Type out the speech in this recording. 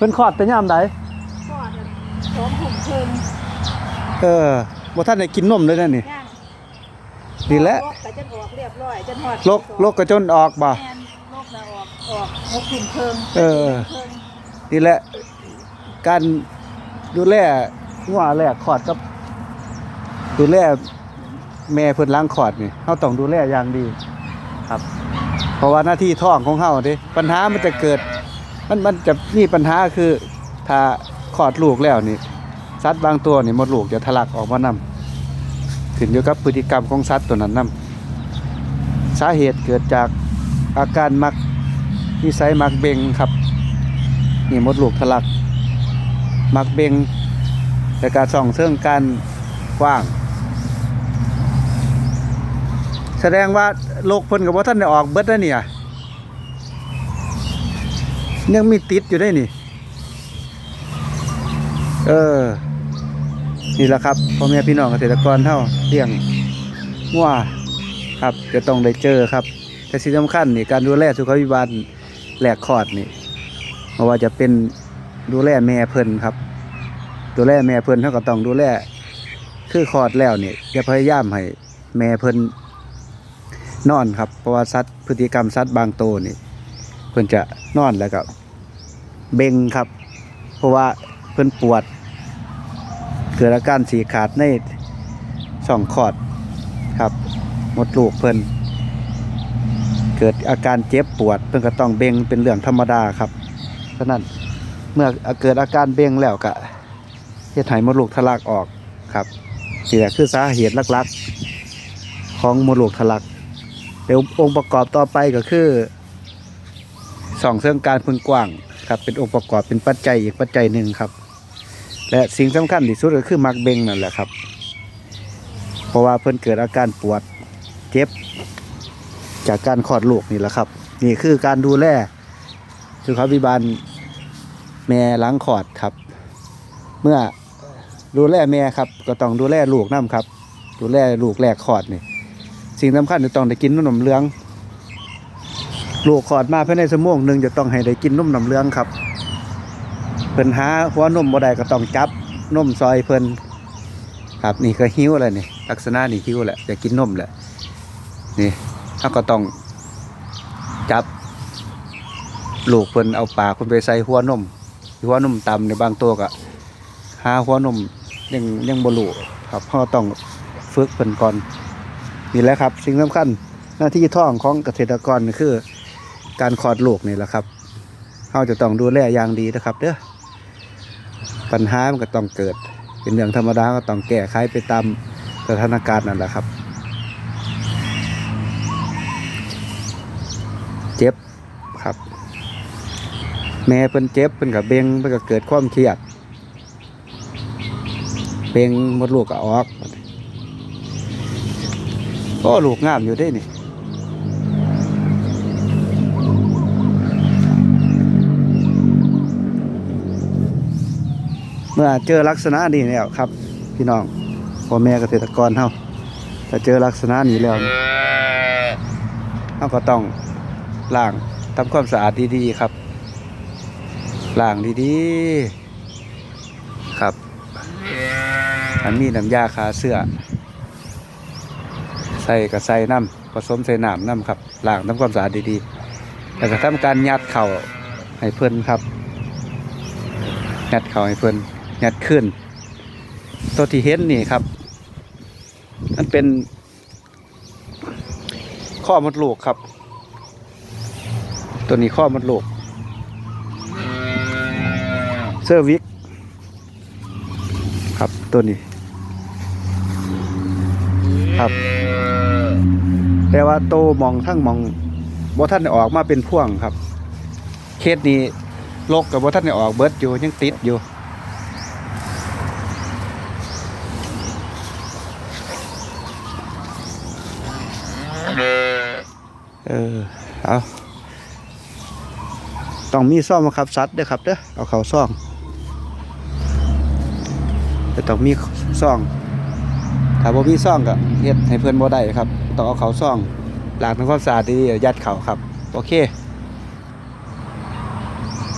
เพิ่นคลอดแต่ยามใดพ่อจะสองถุงเพิ่มเออบ่ทันได้กินนมเลยนั่นนี่ย่างดีแล้วโรคก็จะออกเรียบร้อยจะหอดโรคโรคกระจนออกบ่ แม่นโรคน่ะออกออกหกถุงเพิ่มเออ เพิ่มนี่แหละการดูแลงัวแรกคลอดกับ ดูแลแม่เพิ่นล้างคลอดนี่เฮาต้องดูแลอย่างดี ครับ เพราะว่าหน้าที่ท้องของเฮาเด้ปัญหามันจะเกิด มันมันจะมีปัญหาคือถ้าคลอดลูกแล้วนี่สัตว์บางตัวนี่มดลูกจะทะลักออกมานำขึ้นอยู่กับพฤติกรรมของสัตว์ตัวนั้นนํสาเหตุเกิดจากอาการมักนิสัยมักเบงครับนี่มดลูกทะลัก มักเบงแต่การส่องเสื่องการกว้าง แสดงว่าโรคเพิ่นกับว่าท่านได้ออกเบิดแล้วเนี่ย ยังมีติดอยู่ได้นี่ เออ นี่แหละครับพ่อแม่พี่น้องเกษตรกรเท่าเลี้ยงงัวครับ จะต้องได้เจอครับ แต่สิ่งสำคัญนี่การดูแลสุขภิบาลแหลกคอดนี่เพราะว่าจะเป็นดูแลแม่เพิ่นครับ ดูแลแม่เพิ่นเท่าก็ต้องดูแลคือคอดแล้วนี่จะพยายามให้แม่เพิ่นนอนครับเพราะว่าสัตว์พฤติกรรมสัตว์บางตัวนี่เพิ่นจะนอนแล้วก็ เบ่งครับ เพราะว่าเพิ่นปวด เกิดอาการสีขาดในช่องคอดครับหมดลูกเพิ่นเกิดอาการเจ็บปวด เพิ่นก็ต้องเบ่งเป็นเรื่องธรรมดาครับฉะนั้นเมื่อเกิดอาการเบ่งแล้วก็เฮ็ดให้มดลูกทะลักออกครับนี่แหละคือสาเหตุหลักๆ ของมดลูกทะลักเดี๋ยวองค์ประกอบต่อไปก็คือสองเสื่องการพึงกว้าง ครับ เป็นองค์ประกอบเป็นปัจจัยอีกปัจจัยหนึ่งครับ และสิ่งสำคัญที่สุดก็คือมักเบงนั่นแหละครับ เพราะว่าเพิ่นเกิดอาการปวดเจ็บ จากการคลอดลูกนี่แหละครับ นี่คือการดูแลสุขภิบาลแม่ล้างคลอดครับ เมื่อดูแลแม่ครับ ก็ต้องดูแลลูกน้ำครับ ดูแลลูกแรกคลอดนี่สิ่งสำคัญจะต้องได้กินนมเหลือง ลูกคลอดมาภายในชั่วโมงหนึ่งจะต้องให้ได้กินนมน้ำเหลืองครับ เพิ่นหาหัวนมบ่ได้ก็ต้องจับนมซอยเพิ่นครับนี่ก็หิ้วแล้วนี่ลักษณะนี่หิ้วแหละจะกินนมแหละนี่เขาก็ต้องจับลูกเพิ่นเอาปากเพิ่นไปใส่หัวนมหัวนมต่ำในบางตัวก็หาหัวนมยังยังบ่รู้ครับเราต้องฝึกเพิ่นก่อนนี่แหละครับ สิ่งสำคัญหน้าที่ท้องของเกษตรกรคือ การคลอดลูกนี่แหละครับเราจะต้องดูแลอย่างดีนะครับเด้อปัญหามันก็ต้องเกิด เป็นเรื่องธรรมดาก็ต้องแก้ไขไปตามสถานการณ์นั่นแหละครับ เจ็บครับ แม่เพิ่นเจ็บเพิ่นกับเบงเพิ่นก็เกิดความเครียดเบงหมดลูกก็ออกก็ลูกงามอยู่ได้นี่ มื่อเจอลักษณะนี้แล้วครับ พี่น้องพ่อแม่เกษตรกรเฮาถ้าเจอลักษณะนี้แล้วเฮาก็ต้องล้างทำความสะอาดดีๆครับล้างดีๆครับอันมีน้ำยาคาเสื้อ ใส่กับใส่น้ำผสมใส่น้ำน้ำครับล้างทำความสะอาดดีๆแล้วก็ทำการยัดเข่าให้เพิ่นครับยัดเข่าให้เพิ่น ยัดขึ้น ตัวที่เห็นนี่ครับ มันเป็น ข้อมดลูกครับ ตัวนี้ข้อมดลูกเซอร์วิกครับตัวนี้ ครับ แต่ว่าโตมองทั้งมองบ่ท่านออกมาเป็นพ่วงครับ เคสนี้โรคกับบ่ท่านออกเบิดอยู่ยังติดอยู่ เออเอาต้องมีซ่อมมาขับซัดเด้อครับเด้อเอาเขาซ่องจะต้องมีซ่อง ถ้าบ่มีซ่องก็เฮ็ดให้เพื่อนบ่ได้ครับ ต้องเอาเขาซ่องล้างทำความสะอาดดีๆยัดเขาครับ โอเค